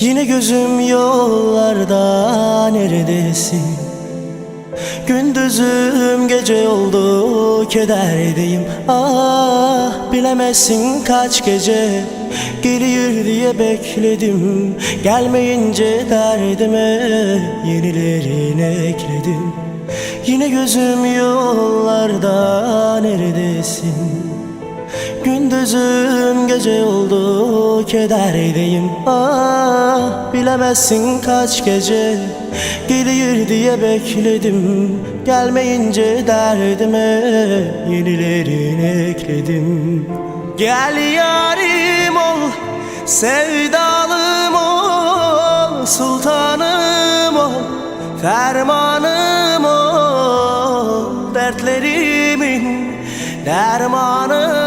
Yine gözüm yollarda neredesin? Gündüzüm gece oldu kederdeyim. Ah bilemezsin kaç gece Gelir diye bekledim. Gelmeyince derdime Yenilerini ekledim. Yine gözüm yollarda neredesin? Gündüzüm gece oldu kederdeyim Ah bilemezsin kaç gece Gelir diye bekledim. Gelmeyince derdime Yenilerini ekledim. Gel yarim ol Sevdalım ol Sultanım ol Fermanım ol. Dertlerimin dermanı